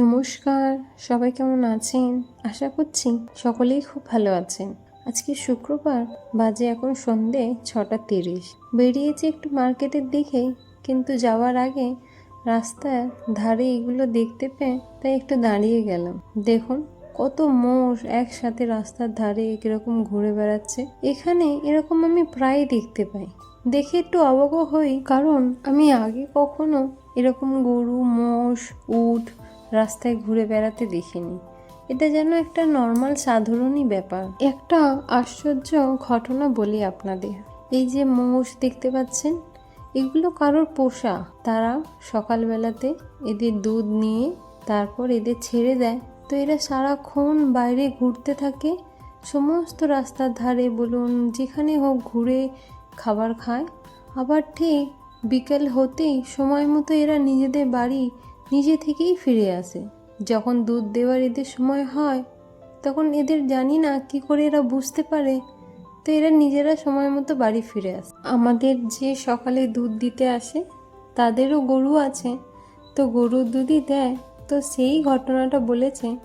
নমস্কার, সবাই কেমন আছেন? আশা করছি সকলেই খুব ভালো আছেন। আজকে শুক্রবার, বাজে এখন সন্ধে ছটা তিরিশ। বেরিয়েছি একটু মার্কেটের দিকে, কিন্তু যাওয়ার আগে রাস্তার ধারে এগুলো দেখতে পেয়ে তাই একটু দাঁড়িয়ে গেলাম। দেখুন, কত মোষ একসাথে রাস্তার ধারে কীরকম ঘুরে বেড়াচ্ছে। এখানে এরকম আমি প্রায় দেখতে পাই। দেখে একটু অবাক হই, কারণ আমি আগে কখনো এরকম গরু, মোষ, উট রাস্তায় ঘুরে বেড়াতে দেখিনি। এটা যেন একটা নর্মাল সাধারণই ব্যাপার। একটা আশ্চর্য ঘটনা বলি আপনাদের। এই যে মোষ দেখতে পাচ্ছেন, এগুলো কারোর পোষা। তারা সকালবেলাতে এদের দুধ নিয়ে তারপর এদের ছেড়ে দেয়। তো এরা সারাক্ষণ বাইরে ঘুরতে থাকে। সমস্ত রাস্তার ধারে বলুন, যেখানে হোক ঘুরে খাবার খায়। আবার ঠিক বিকেল হতেই সময় মতো এরা নিজেদের বাড়ি নিজে থেকেই ফিরে আসে। যখন দুধ দেওয়ার এদের সময় হয়, তখন এদের জানি না কি করে এরা বুঝতে পারে। তো এরা নিজেরা সময় মতো বাড়ি ফিরে আসে। আমাদের যে সকালে দুধ দিতে আসে, তাদেরও গরু আছে। তো গরুর দুধই দেয়। তো সেই ঘটনাটা বলেছে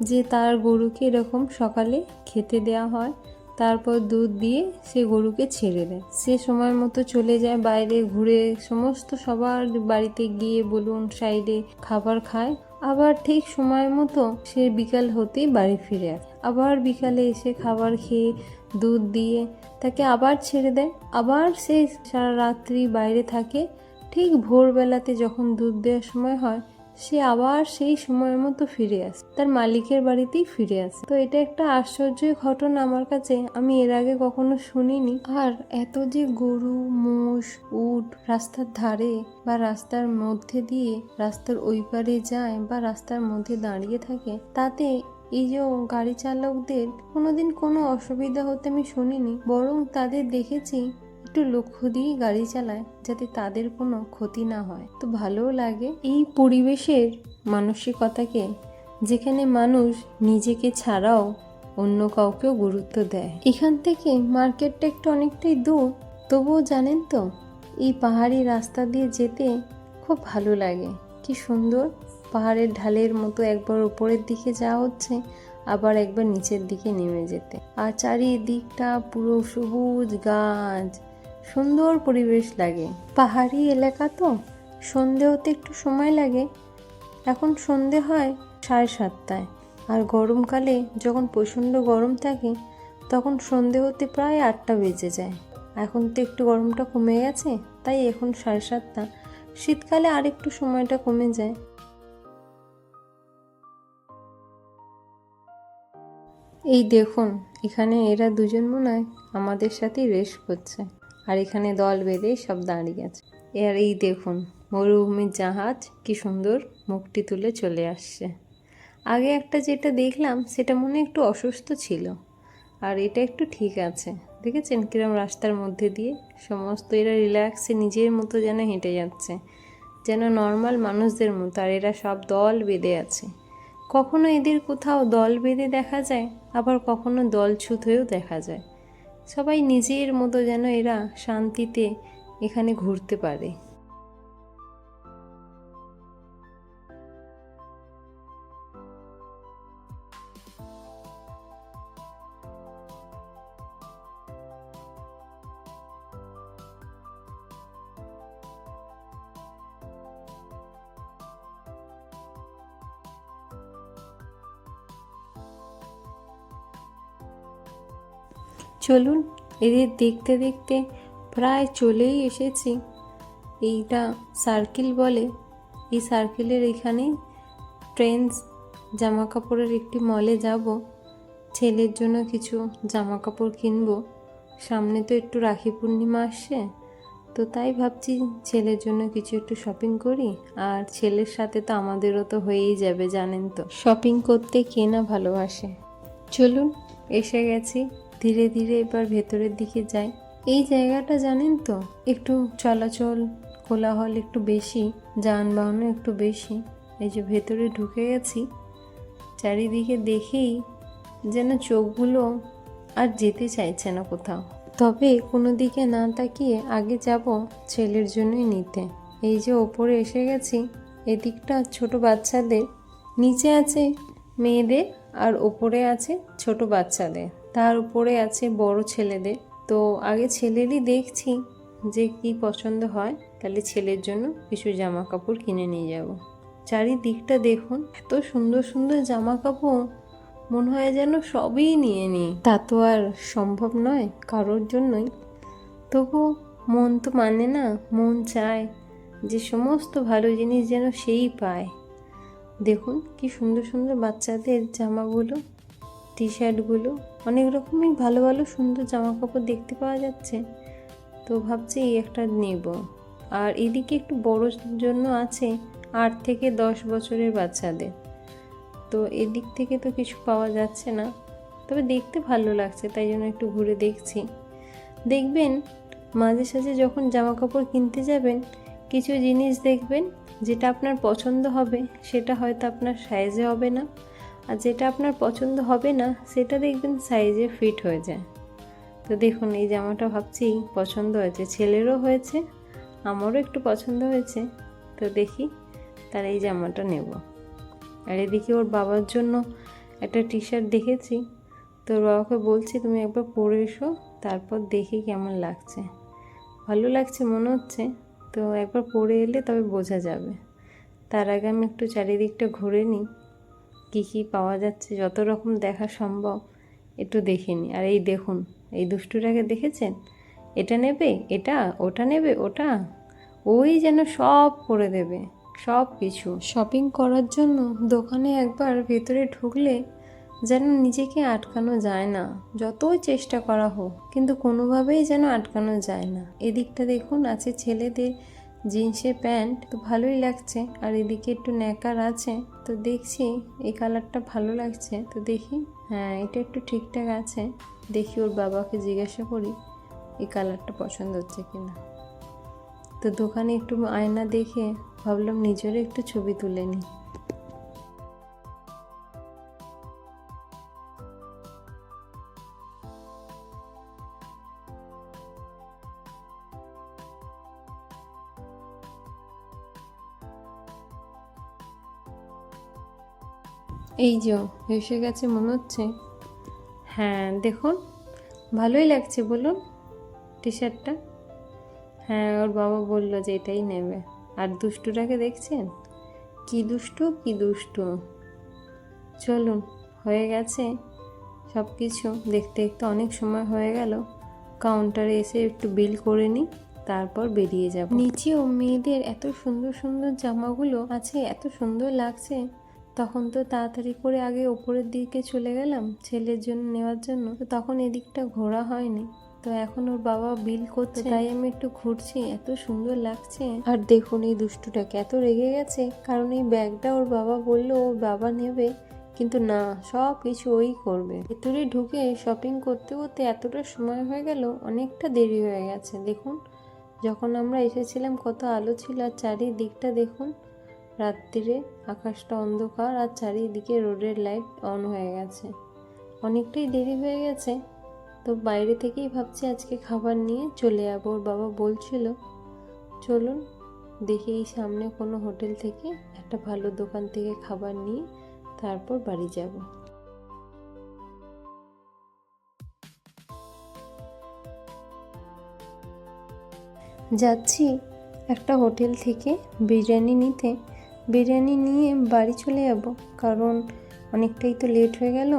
যে, তার গরুকে এরকম সকালে খেতে দেওয়া হয়। তারপর দুধ দিয়ে সে গরুকে ছেড়ে দেয়। সে সময় মতো চলে যায় বাইরে ঘুরে সমস্ত সবার বাড়িতে গিয়ে বলুন সাইডে খাবার খায়। আবার ঠিক সময় মতো সে বিকাল হতেই বাড়ি ফিরে আসে। আবার বিকালে এসে খাবার খেয়ে দুধ দিয়ে তাকে আবার ছেড়ে দেয়। আবার সে সারা রাত্রি বাইরে থাকে। ঠিক ভোরবেলাতে যখন দুধ দেওয়ার সময় হয় সে আবার সেই সময়ের মতো ফিরে আসে। তার মালিকের বাড়িতেই ফিরে আসে। তো এটা একটা আশ্চর্য ঘটনা আমার কাছে। আমি এর আগে কখনো শুনিনি। আর এত যে গরু, মোষ, উট রাস্তার ধারে বা রাস্তার মধ্যে দিয়ে রাস্তার ওই পারে যায় বা রাস্তার মধ্যে দাঁড়িয়ে থাকে, তাতে এই যে গাড়ি চালকদের কোনোদিন কোনো অসুবিধা হতে আমি শুনিনি, বরং তাদের দেখেছি একটু লক্ষ্য দিয়ে গাড়ি চালায় যাতে তাদের কোনো ক্ষতি না হয়। তো ভালোও লাগে এই পরিবেশের মানসিকতাকে, যেখানে মানুষ নিজেকে ছাড়াও অন্য কাউকেও গুরুত্ব দেয়। এখান থেকে মার্কেটটা একটু অনেকটাই দূর। তবুও জানেন তো, এই পাহাড়ি রাস্তা দিয়ে যেতে খুব ভালো লাগে। কি সুন্দর, পাহাড়ের ঢালের মতো একবার উপরের দিকে যাওয়া হচ্ছে, আবার একবার নিচের দিকে নেমে যেতে। আর চারিদিকটা পুরো সবুজ গাছ সুন্দর পরিবেশ লাগে। পাহাড়ি এলাকা তো সন্ধে হতে একটু সময় লাগে। এখন সন্ধে হয় সাড়ে সাতটায়। আর গরমকালে যখন প্রচণ্ড গরম থাকে, তখন সন্ধে হতে প্রায় আটটা বেজে যায়। এখন তো একটু গরমটা কমে গেছে, তাই এখন সাড়ে সাতটা। শীতকালে আর একটু সময়টা কমে যায়। এই দেখুন, এখানে এরা দুজন মনে হয় আমাদের সাথেই রেস করছে। আর এখানে দল বেঁধে সব দাঁড়িয়ে আছে। আর এই দেখুন, মরুভূমির জাহাজ কি সুন্দর মুখটি তুলে চলে আসছে। আগে একটা যেটা দেখলাম, সেটা মনে একটু অসুস্থ ছিল। আর এটা একটু ঠিক আছে, দেখেছেন? কিরম রাস্তার মধ্যে দিয়ে সমস্ত এরা রিল্যাক্সে নিজের মতো যেন হেঁটে যাচ্ছে, যেন নর্মাল মানুষদের মতো। আর এরা সব দল বেঁধে আছে। কখনো এদের কোথাও দল বেঁধে দেখা যায়, আবার কখনো দল ছুত হয়েও দেখা যায়। সবাই নিজের মতো যেন এরা শান্তিতে এখানে ঘুরতে পারে। চলুন, এদের দেখতে দেখতে প্রায় চলেই এসেছি। এইটা সার্কেল বলে। এই সার্কেলের এখানেই ট্রেন্ডস জামা কাপড়ের একটি মলে যাব। ছেলের জন্য কিছু জামা কাপড় কিনবো। সামনে তো একটু রাখি পূর্ণিমা আসছে, তো তাই ভাবছি ছেলের জন্য কিছু একটু শপিং করি। আর ছেলের সাথে তো আমাদেরও তো হয়েই যাবে, জানেন তো। শপিং করতে কে না ভালোবাসে। চলুন, এসে গেছি। ধীরে ধীরে এবার ভেতরের দিকে যাই এই জায়গাটা জানেন তো, একটু চলাচল কোলাহল একটু বেশি, যানবাহনও একটু বেশি। এই যে ভেতরে ঢুকে গেছি, চারিদিকে দেখেই যেন চোখগুলো আর যেতে চাইছে না কোথাও। তবে কোনো দিকে না তাকিয়ে আগে যাব ছেলের জন্যই নিতে। এই যে ওপরে এসে গেছি, এদিকটা ছোট বাচ্চাদের, নিচে আছে মেয়েদের আর ওপরে আছে ছোট বাচ্চাদের। তার উপরে আছে বড় ছেলেদের। তো আগে ছেলেরই দেখছি যে কি পছন্দ হয়, তাহলে ছেলের জন্য কিছু জামা কাপড় কিনে নিয়ে যাব। চারিদিকটা দেখুন, এত সুন্দর সুন্দর জামা কাপড় মনে হয় যেন সবই নিয়ে নিই। তা তো আর সম্ভব নয়, কারোর জন্যই। তবু মন তো মানে না, মন চায় যে সমস্ত ভালো জিনিস যেন সেই পায়। দেখুন কি সুন্দর সুন্দর বাচ্চাদের জামাগুলো। টি শার্টগুলো অনেক রকমই ভালো ভালো সুন্দর জামা কাপড় দেখতে পাওয়া যাচ্ছে। তো ভাবছি এই একটা নেব। আর এদিকে একটু বড় জন্য আছে আট থেকে দশ বছরের বাচ্চাদের। তো এদিক থেকে তো কিছু পাওয়া যাচ্ছে না। তবে দেখতে ভালো লাগছে, তাই জন্য একটু ঘুরে দেখছি। দেখবেন, মাঝে সাঝে যখন জামা কাপড় কিনতে যাবেন, কিছু জিনিস দেখবেন, যেটা আপনার পছন্দ হবে, সেটা হয়তো আপনার সাইজে হবে না। আর যেটা আপনার পছন্দ হবে না, সেটা দেখবেন সাইজে ফিট হয়ে যায়। তো দেখুন, এই জামাটা ভাবছি পছন্দ হয়েছে, ছেলেরও হয়েছে, আমারও একটু পছন্দ হয়েছে। তো দেখি তার এই জামাটা নেব। আর এদিকে ওর বাবার জন্য একটা টি শার্ট দেখেছি। তো ওর বাবাকে বলছি, তুমি একবার পরে এসো, তারপর দেখি কেমন লাগছে। ভালো লাগছে, মনে হচ্ছে। তো একবার পরে এলে তবে বোঝা যাবে। তার আগে আমি একটু চারিদিকটা ঘুরে নিই। কী কী পাওয়া যাচ্ছে, যত রকম দেখা সম্ভব, একটু দেখে নিই আর এই দেখুন, এই দুষ্টুটাকে দেখেছেন? এটা নেবে, এটা, ওটা নেবে, ওটা? ওই যেন সব করে দেবে, সব কিছু। শপিং করার জন্য দোকানে একবার ভেতরে ঢুকলে যেন নিজেকে আটকানো যায় না। যতই চেষ্টা করা হোক, কিন্তু কোনোভাবেই যেন আটকানো যায় না। এদিকটা দেখুন, আছে ছেলেদের জিন্সের প্যান্ট তো ভালোই লাগছে, আর এদিকে একটু ন্যাকার আছে, তো দেখছি এই কালারটা ভালো লাগছে, তো দেখি হ্যাঁ এটা একটু ঠিকঠাক আছে, দেখি ওর বাবাকে জিজ্ঞাসা করি, এই কালারটা পছন্দ হচ্ছে কি না তো দোকানে একটু আয়না দেখে ভাবলাম নিজেরও একটু ছবি তুলে নিই। এই যে এসে গেছে মনে হচ্ছে। হ্যাঁ দেখুন, ভালোই লাগছে বলুন টি শার্টটা হ্যাঁ ওর বাবা বলল যে এটাই নেবে। আর দুষ্টুটাকে দেখছেন? কি দুষ্টু কি দুষ্টু। চলুন, হয়ে গেছে সব কিছু দেখতে দেখতে অনেক সময় হয়ে গেল। কাউন্টারে এসে একটু বিল করে নিই, তারপর বেরিয়ে যাব। নিচেও মেয়েদের এত সুন্দর সুন্দর জামাগুলো আছে, এত সুন্দর লাগছে। তখন তো তাড়াতাড়ি করে আগে ওপরের দিকে চলে গেলাম ছেলের জন্য নেওয়ার জন্য। তো তখন এদিকটা ঘোরা হয়নি। তো এখন ওর বাবা বিল করছে। তাই আমি একটু ঘুরছি। এত সুন্দর লাগছে। আর দেখুন এই দুষ্টুটাকে এত রেগে গেছে। কারণ এই ব্যাগটা ওর বাবা বলল ওর বাবা নেবে। কিন্তু না সব কিছু ওই করবে। ভেতরে ঢুকে শপিং করতে করতে এতটা সময় হয়ে গেল অনেকটা দেরি হয়ে গেছে। দেখুন যখন আমরা এসেছিলাম কত আলো ছিল। আর চারিদিকটা দেখুন রাত্রিরে আকাশটা অন্ধকার আর চারিদিকে রোডের লাইট অন হয়ে গেছে। অনেকটাই দেরি হয়ে গেছে, তো বাইরে থেকেই ভাবছি আজকে খাবার নিয়ে চলে যাব, ওর বাবা বলছিল, চলুন দেখি এই সামনে কোনো হোটেল থেকে একটা ভালো দোকান থেকে খাবার নিয়ে তারপর বাড়ি যাব। যাচ্ছি একটা হোটেল থেকে বিরিয়ানি নিতে। বিরিয়ানি নিয়ে বাড়ি চলে যাব। কারণ অনেকটাই তো লেট হয়ে গেল,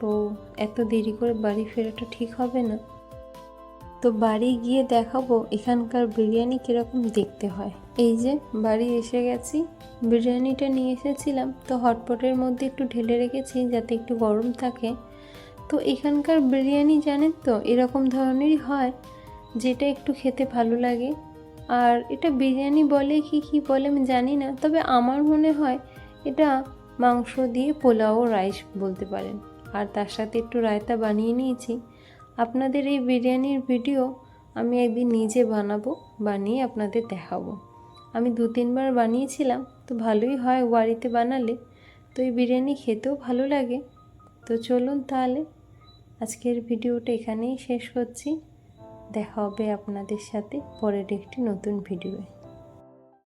তো এত দেরি করে বাড়ি ফেরাটা ঠিক হবে না। তো বাড়ি গিয়ে দেখাবো এখানকার বিরিয়ানি কীরকম দেখতে হয়। এই যে, বাড়ি এসে গেছি। বিরিয়ানিটা নিয়ে এসেছিলাম, তো হটপটের মধ্যে একটু ঢেলে রেখেছি যাতে একটু গরম থাকে। তো এখানকার বিরিয়ানি জানেন তো, এরকম ধরনেরই হয়, যেটা একটু খেতে ভালো লাগে। আর এটা বিরিয়ানি বলে কি কি বলে আমি জানি না, তবে আমার মনে হয় এটা মাংস দিয়ে পোলাও রাইস বলতে পারেন। আর তার সাথে একটু রায়তা বানিয়ে নিয়েছি। আপনাদের এই বিরিয়ানির ভিডিও আমি একদিন নিজে বানাবো, বানিয়ে আপনাদের দেখাবো। আমি দু তিনবার বানিয়েছিলাম, তো ভালোই হয় বাড়িতে বানালে। তো এই বিরিয়ানি খেতেও ভালো লাগে। তো চলুন তাহলে, আজকের ভিডিওটা এখানেই শেষ করছি। দেখা হবে আপনাদের সাথে পরের একটি নতুন ভিডিওয়ে